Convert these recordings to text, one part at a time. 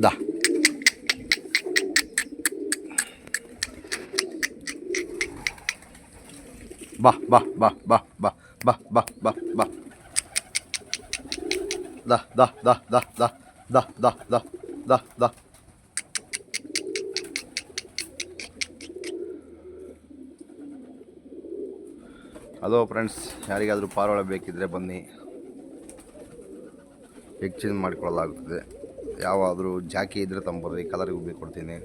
Da. ಬಾ ಬಾ ಬಾ ಬಾ ಬಾ ಬಾ ಬಾ ಬಾ ಬಾ da da da da da da da da da da hello friends ಯಾರಿಗಾದರೂ ಪಾರಿವಾಳ ಬೇಕಿದ್ದರೆ ಬನ್ನಿ. ಎಕ್ಸ್ಚೇಂಜ್ ಮಾಡಿಕೊಳ್ಳಲಾಗುತ್ತದೆ. ಯಾವಾದರೂ ಜಾಕಿ ಇದ್ದರೆ ತಂಬರ್ರಿ ಕಲರಿಗೆ ಉಬ್ಬಿ ಕೊಡ್ತೀನಿ.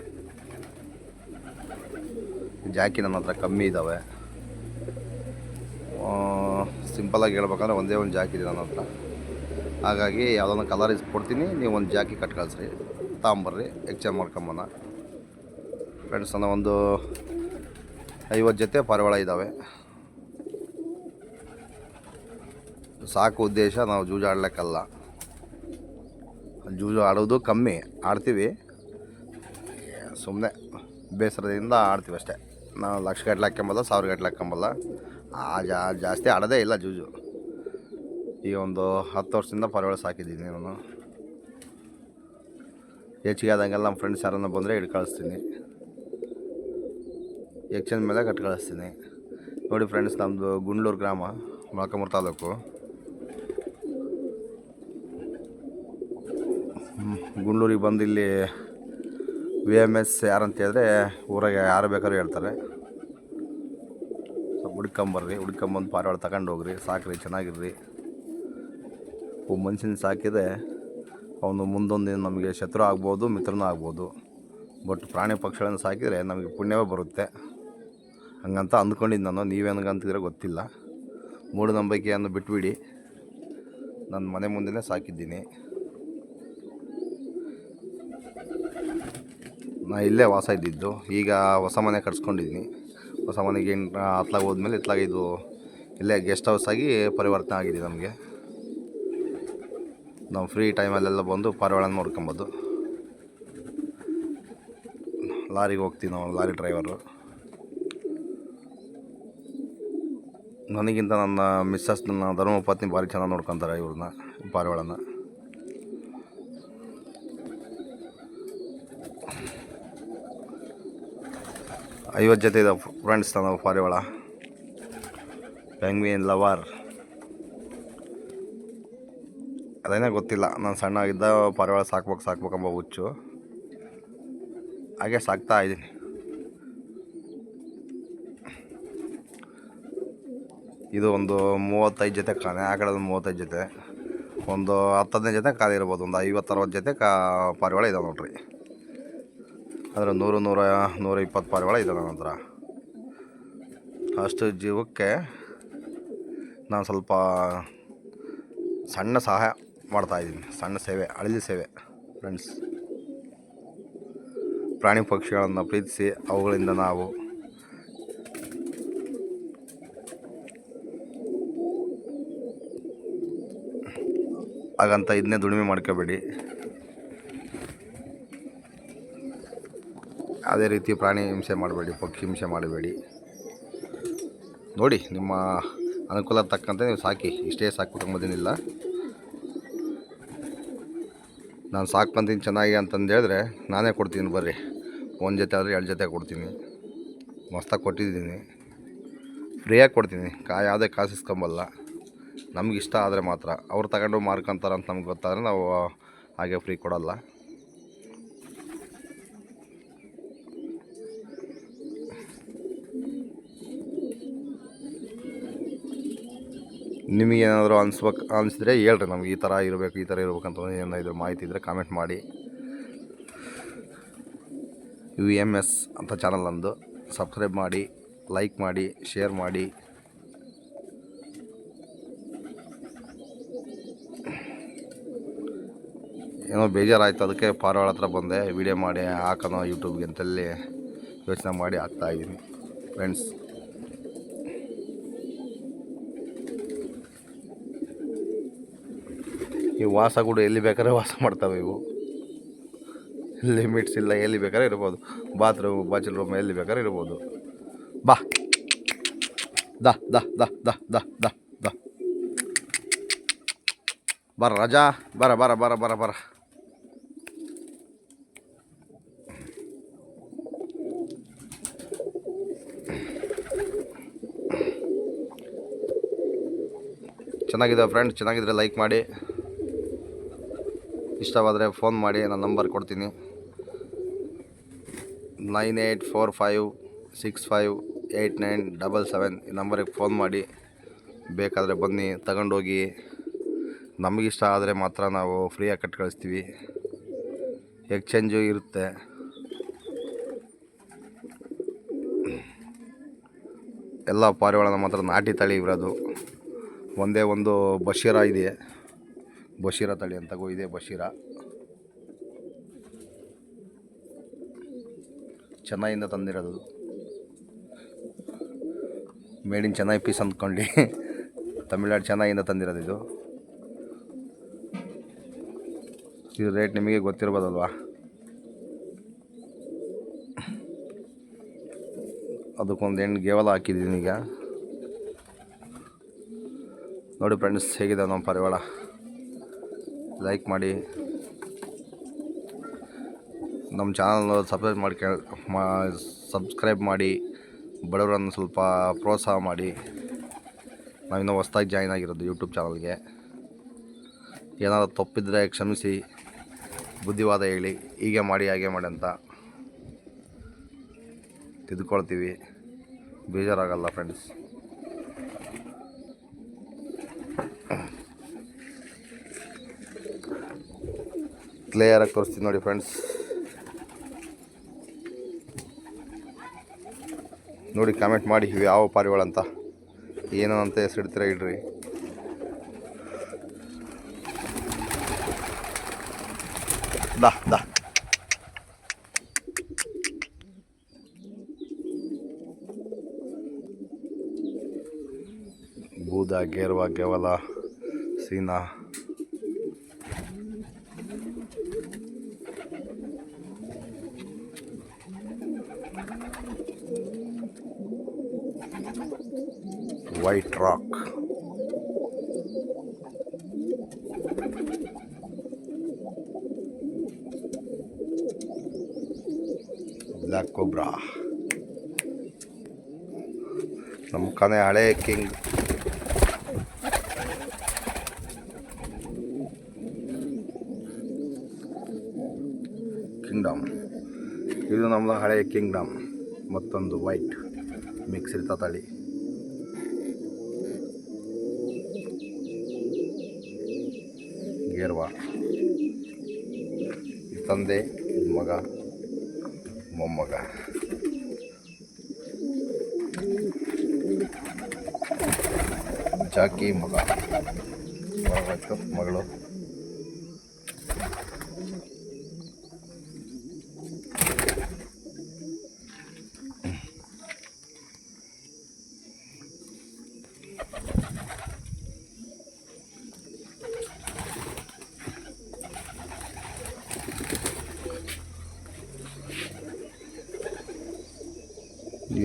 ಜಾಕಿ ನನ್ನ ಹತ್ರ ಕಮ್ಮಿ ಇದ್ದಾವೆ ಸಿಂಪಲಾಗಿ ಹೇಳ್ಬೇಕಂದ್ರೆ ಒಂದೇ ಒಂದು ಜಾಕಿ ಇದೆ ನನ್ನ ಹತ್ರ. ಹಾಗಾಗಿ ಯಾವುದೊಂದು ಕಲರ್ ಕೊಡ್ತೀನಿ. ನೀವು ಒಂದು ಜಾಕಿ ಕಟ್ ಕಳಿಸ್ರಿ ತಗೊಂಬರ್ರಿ ಎಕ್ಸ್ಚೇಂಜ್ ಮಾಡ್ಕೊಂಬನ ಫ್ರೆಂಡ್ಸ್ ನನ್ನ ಒಂದು ಐವತ್ತು ಜೊತೆ ಪಾರಿವಾಳ ಇದ್ದಾವೆ ಸಾಕು ಉದ್ದೇಶ, ನಾವು ಜೂಜು ಆಡ್ಲಿಕ್ಕಲ್ಲ. ಜೂಜು ಆಡೋದು ಕಮ್ಮಿ, ಆಡ್ತೀವಿ. ಸುಮ್ಮನೆ ಬೇಸರದಿಂದ ಆಡ್ತೀವಿ ಅಷ್ಟೇ. ನಾವು ಲಕ್ಷ ಗಟ್ಟಲೆ ಹಾಕ್ಕೊಂಬಲ್ಲ, ಸಾವಿರ ಗಟ್ಟಲೆ ಹಾಕ್ಕೊಂಬಲ್ಲ. ಆ ಜಾ, ಜಾಸ್ತಿ ಆಡೋದೇ ಇಲ್ಲ ಜೂಜು. ಈಗ ಒಂದು ಹತ್ತು ವರ್ಷದಿಂದ ಪರವಳ ಸಾಕಿದ್ದೀನಿ ನಾನು. ಹೆಚ್ಚಿಗೆ ಆದಂಗೆಲ್ಲ ನಮ್ಮ ಫ್ರೆಂಡ್ಸ್ ಯಾರನ್ನ ಬಂದರೆ ಇಟ್ಟು ಕಳಿಸ್ತೀನಿ. ಎಕ್ಸ್ಚೇಂಜ್ ಮೇಲೆ ಕಟ್ ಕಳಿಸ್ತೀನಿ. ನೋಡಿ ಫ್ರೆಂಡ್ಸ್ ನಮ್ಮದು ಗುಂಡ್ಲೂರು ಗ್ರಾಮ ಮೊಳಕಮೂರು ತಾಲೂಕು. ಗುಂಡ್ಲೂರಿಗೆ ಬಂದು ಇಲ್ಲಿ ವಿ ಎಂ ಎಸ್ ಯಾರಂತ ಹೇಳಿದ್ರೆ ಊರಾಗೆ ಯಾರು ಬೇಕಾದ್ರೂ ಹೇಳ್ತಾರೆ. ಸ್ವಲ್ಪ ಹುಡ್ಕೊಂಬರ್ರಿ, ಹುಡ್ಕೊಂಬಂದು ಪಾರಿವಾಳ ತಗೊಂಡು ಹೋಗ್ರಿ, ಸಾಕ್ರಿ, ಚೆನ್ನಾಗಿರ್ರಿ. ಒಬ್ಬ ಮನುಷ್ಯನ ಸಾಕಿದೆ ಅವನು ಮುಂದೊಂದು ನಮಗೆ ಶತ್ರು ಆಗ್ಬೋದು, ಮಿತ್ರನೂ ಆಗ್ಬೋದು. ಬಟ್ ಪ್ರಾಣಿ ಪಕ್ಷಿಗಳನ್ನು ಸಾಕಿದರೆ ನಮಗೆ ಪುಣ್ಯವೇ ಬರುತ್ತೆ. ಹಂಗಂತ ಅಂದ್ಕೊಂಡಿದ್ದು ನಾನು ನೀವೇನಂಗಂತಿದ್ರೆ ಗೊತ್ತಿಲ್ಲ. ಮೂಢನಂಬಿಕೆಯನ್ನು ಬಿಟ್ಬಿಡಿ. ನನ್ನ ಮನೆ ಮುಂದೆನೇ ಸಾಕಿದ್ದೀನಿ. ನಾ ಇಲ್ಲೇ ವಾಸ ಇದ್ದಿದ್ದು. ಈಗ ಹೊಸ ಮನೆ ಕಟ್ಸ್ಕೊಂಡಿದ್ದೀನಿ ಹೊಸ ಮನೆಗೆ ಹತ್ಲಾಗ ಹೋದ್ಮೇಲೆ ಇತ್ಲಾಗ ಇದು ಇಲ್ಲೇ ಗೆಸ್ಟ್ ಹೌಸ್ ಆಗಿ ಪರಿವರ್ತನೆ ಆಗಿದೆ ನಮಗೆ. ನಾವು ಫ್ರೀ ಟೈಮಲ್ಲೆಲ್ಲ ಬಂದು ಪಾರಿವಾಳನ ನೋಡ್ಕೊಬೋದು. ಲಾರಿಗೆ ಹೋಗ್ತೀವಿ ನಾವು, ಲಾರಿ ಡ್ರೈವರು. ನನಗಿಂತ ನನ್ನ ಮಿಸ್ಸಸ್, ನನ್ನ ಧರ್ಮಪತ್ನಿ ಭಾರಿ ಚೆನ್ನಾಗಿ ನೋಡ್ಕೊತಾರೆ ಇವ್ರನ್ನ ಪಾರಿವಾಳನ ಐವತ್ತು ಜೊತೆ ಇದೆ ಫ್ರೆಂಡ್ಸ್ ನಾವು ಪಾರಿವಾಳ ಪೆಂಗ್ವಿನ್ ಲವರ್ ಅದೇನೇ ಗೊತ್ತಿಲ್ಲ, ನಾನು ಸಣ್ಣ ಇದ್ದ ಪಾರಿವಾಳ ಸಾಕ್ಬೇಕು ಸಾಕ್ಬೇಕಂಬ ಹುಚ್ಚು. ಹಾಗೆ ಸಾಕ್ತಾ ಇದ್ದೀನಿ. ಇದು ಒಂದು ಮೂವತ್ತೈದು ಜೊತೆ ಕಾಣೆ, ಆ ಕಡೆ ಒಂದು ಮೂವತ್ತೈದು ಜೊತೆ. ಒಂದು ಹತ್ತು ಹದಿನೈದು ಜೊತೆ ಕಾಲಿರ್ಬೋದು, ಒಂದು ಐವತ್ತು, ಅರವತ್ತು ಜೊತೆ ಕಾ ಪಾರಿವಾಳ ಇದಾವೆ ನೋಡ್ರಿ. ಅಂದರೆ ನೂರು ನೂರ ನೂರ ಇಪ್ಪತ್ತು ಪಾರಿವಾಳ ಇದೆ ನನ್ನ ಹತ್ರ. ಅಷ್ಟು ಜೀವಕ್ಕೆ ನಾನು ಸ್ವಲ್ಪ ಸಣ್ಣ ಸಹಾಯ ಮಾಡ್ತಾಯಿದ್ದೀನಿ ಸಣ್ಣ ಸೇವೆ, ಅಳಿಲಿ ಸೇವೆ ಫ್ರೆಂಡ್ಸ್ ಪ್ರಾಣಿ ಪಕ್ಷಿಗಳನ್ನು ಪ್ರೀತಿಸಿ ಅವುಗಳಿಂದ ನಾವು ಹಾಗಂತ ಇದನ್ನೇ ದುಡಿಮೆ ಮಾಡ್ಕೋಬೇಡಿ. ಅದೇ ರೀತಿ ಪ್ರಾಣಿ ಹಿಂಸೆ ಮಾಡಬೇಡಿ, ಪಕ್ಷಿ ಹಿಂಸೆ ಮಾಡಬೇಡಿ. ನೋಡಿ, ನಿಮ್ಮ ಅನುಕೂಲ ತಕ್ಕಂತೆ ನೀವು ಸಾಕಿ, ಇಷ್ಟೇ ಸಾಕು ಕುಟುಂಬದೇನಿಲ್ಲ. ನಾನು ಸಾಕು ಬಂತೀನಿ ಚೆನ್ನಾಗಿ ಅಂತಂದು ಹೇಳಿದ್ರೆ ನಾನೇ ಕೊಡ್ತೀನಿ ಬರ್ರಿ. ಒಂದು ಜೊತೆ ಆದರೆ ಎರಡು ಜೊತೆ ಕೊಡ್ತೀನಿ. ಮಸ್ತಾಗಿ ಕೊಟ್ಟಿದ್ದೀನಿ. ಫ್ರೀಯಾಗಿ ಕೊಡ್ತೀನಿ. ಕಾ, ಯಾವುದೇ ಕಾಸು ಇಸ್ಕೊಂಬಲ್ಲ. ಆದರೆ ಮಾತ್ರ. ಅವ್ರು ತಗೊಂಡು ಮಾರ್ಕೊಂತಾರೆ ಅಂತ ನಮ್ಗೆ ಗೊತ್ತಾದರೆ ನಾವು ಹಾಗೆ ಫ್ರೀ ಕೊಡಲ್ಲ. ನಿಮಗೇನಾದರೂ ಅನಿಸ್ಬೇಕು, ಅನಿಸಿದ್ರೆ ಹೇಳ್ರಿ ನಮ್ಗೆ ಈ ಥರ ಇರಬೇಕು, ಈ ಥರ ಇರಬೇಕಂತ ಏನಾದರೂ ಮಾಹಿತಿ ಇದ್ದರೆ ಕಾಮೆಂಟ್ ಮಾಡಿ. ಯು ಎಂ ಎಸ್ ಅಂತ ಚಾನಲ್ ಅಂದು ಸಬ್ಸ್ಕ್ರೈಬ್ ಮಾಡಿ ಲೈಕ್ ಮಾಡಿ ಶೇರ್ ಮಾಡಿ. ಏನೋ ಬೇಜಾರಾಯಿತು, ಅದಕ್ಕೆ ಪಾರ್ವಾಳ ಹತ್ರ ಬಂದೆ. ವಿಡಿಯೋ ಮಾಡಿ ಹಾಕೋಣ ಯೂಟ್ಯೂಬ್ಗೆ ಅಂತಲ್ಲಿ ಯೋಚನೆ ಮಾಡಿ ಹಾಕ್ತಾಯಿದ್ದೀನಿ ಫ್ರೆಂಡ್ಸ್ ಈ ವಾಸ ಕೂಡ ಎಲ್ಲಿ ಬೇಕಾದ್ರೆ ವಾಸ ಮಾಡ್ತವೆ ಇವು. ಲಿಮಿಟ್ಸ್ ಇಲ್ಲ, ಎಲ್ಲಿ ಬೇಕಾದ್ರೆ ಇರ್ಬೋದು. ಬಾತ್ರೂಮ್ ಬಾಚಲ್ ರೂಮ್ ಎಲ್ಲಿ ಬೇಕಾದ್ರೆ ಇರ್ಬೋದು. ಬಾ. ದ ದ ದ ದ ದ ದ ದ. ಬರ ರಜಾ, ಬರ ಬರ ಬರ ಬರ ಬರ. ಚೆನ್ನಾಗಿದೆ ಫ್ರೆಂಡ್ಸ್ ಚೆನ್ನಾಗಿದ್ರೆ ಲೈಕ್ ಮಾಡಿ. ಇಷ್ಟವಾದರೆ ಫೋನ್ ಮಾಡಿ ನಾನು ನಂಬರ್ ಕೊಡ್ತೀನಿ. Nine eight four five six five eight nine double seven ಈ ನಂಬರಿಗೆ ಫೋನ್ ಮಾಡಿ. ಬೇಕಾದರೆ ಬನ್ನಿ, ತಗೊಂಡೋಗಿ. ನಮಗಿಷ್ಟ ಆದರೆ ಮಾತ್ರ ನಾವು ಫ್ರೀಯಾಗಿ ಕಟ್ ಕಳಿಸ್ತೀವಿ ಎಕ್ಸ್ಚೇಂಜು ಇರುತ್ತೆ. ಎಲ್ಲ ಪಾರಿವಾಳನ ಮಾತ್ರ ನಾಟಿ ತಳಿ ಇರೋದು ಒಂದೇ ಒಂದು ಬಶೀರ ಇದೆ. ಬಶೀರ ತಳಿ ಅಂತಗೂ ಇದೆ ಬಶೀರ. ಚೆನ್ನೈಯಿಂದ ತಂದಿರೋದು. ಮೇಡ್ ಇನ್ ಚೆನ್ನೈ ಪೀಸ್ ಅಂದ್ಕೊಂಡು. ತಮಿಳ್ನಾಡು ಚೆನ್ನೈಯಿಂದ ತಂದಿರೋದು ಇದು. ಇದು ರೇಟ್ ನಿಮಗೆ ಗೊತ್ತಿರ್ಬೋದಲ್ವಾ? ಅದಕ್ಕೊಂದು ಹೆಣ್ಣು ಗೇವಲ ಹಾಕಿದ್ದೀನಿ ಈಗ. ನೋಡಿ ಫ್ರೆಂಡ್ಸ್ ಹೇಗಿದೆ ನಮ್ಮ ಪರಿವಾಳ ಲೈಕ್ ಮಾಡಿ. ನಮ್ಮ ಚಾನಲ್ನ ಸಬ್ಸ್ಕ್ರೈಬ್ ಮಾಡ್ಕೊ ಮಾ ಸಬ್ಸ್ಕ್ರೈಬ್ ಮಾಡಿ, ಬಡವರನ್ನು ಸ್ವಲ್ಪ ಪ್ರೋತ್ಸಾಹ ಮಾಡಿ. ನಾವಿನ್ನೂ ಹೊಸ್ದಾಗಿ ಜಾಯ್ನ್ ಆಗಿರೋದು ಯೂಟ್ಯೂಬ್ ಚಾನಲ್ಗೆ. ಏನಾದರೂ ತಪ್ಪಿದ್ರೆ ಕ್ಷಮಿಸಿ, ಬುದ್ಧಿವಾದ ಹೇಳಿ, ಹೀಗೆ ಮಾಡಿ, ಹಾಗೆ ಮಾಡಿ ಅಂತ ತಿದ್ಕೊಳ್ತೀವಿ. ಬೇಜಾರಾಗಲ್ಲ ಫ್ರೆಂಡ್ಸ್ ಕ್ಲಿಯರಾಗಿ ತೋರಿಸ್ತೀನಿ ನೋಡಿ ಫ್ರೆಂಡ್ಸ್ ನೋಡಿ ಕಾಮೆಂಟ್ ಮಾಡಿ ಯಾವ ಪಾರಿವಾಳ ಅಂತ. ಏನೋ ಅಂತ ಹೆಸರಿಡ್ತೀರ ಇಡ್ರಿ. ದಾ ದಾ. ಬೂದ ಗೇರ್ವ, ಗೆವಲ, ಸೀನಾ. ವೈಟ್ ರಾಕ್ ಬ್ಲ್ಯಾಕ್ ಕೊಬ್ರಾ ನಮ್ಮ ಕನೆ ಹಳೆ ಕಿಂಗ್. ಕಿಂಗ್ಡಮ್ ಇದು ನಮ್ಮದು ಹಳೆ ಕಿಂಗ್ಡಮ್. ಮತ್ತೊಂದು ವೈಟ್ ಮಿಕ್ಸ್ ತಳಿ ಗೇರ್ವಾ ಇದು ತಂದೆ ಮಗ ಮೊಮ್ಮಗ. ಜಾಕಿ ಮಗ. ಬರಬೇಕು ಮಗಳು.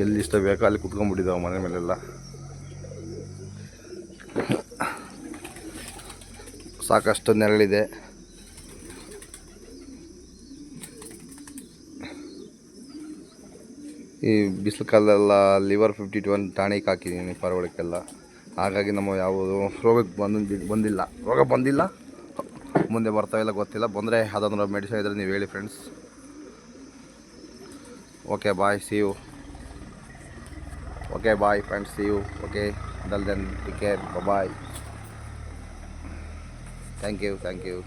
ಎಲ್ಲಿ ಇಷ್ಟ ಬೇಕೋ ಅಲ್ಲಿ ಕುತ್ಕೊಂಡ್ಬಿಟ್ಟಿದ್ದಾವೆ ಮನೆ ಮೇಲೆಲ್ಲ. ಸಾಕಷ್ಟು ನೆರಳಿದೆ. ಈ ಬಿಸಿಲು ಕಾಲೆಲ್ಲ ಲಿವರ್ ಫಿಫ್ಟಿ ಒನ್ ಟಾಣಿಕ್ ಹಾಕಿದ್ದೀನಿ ಪರವಳಕ್ಕೆಲ್ಲ ಹಾಗಾಗಿ ನಮ್ಮ ಯಾವುದು ರೋಗಕ್ಕೆ ಬಂದು ಬಂದಿಲ್ಲ. ರೋಗ ಬಂದಿಲ್ಲ? ಮುಂದೆ ಬರ್ತಾವೆಲ್ಲ ಗೊತ್ತಿಲ್ಲ. ಬಂದರೆ ಅದೊಂದು ಮೆಡಿಸಿನ್ ಇದ್ದರೆ ನೀವು ಹೇಳಿ friends okay bye see you okay bye friends. See you. Okay until then take care. Bye bye thank you thank you.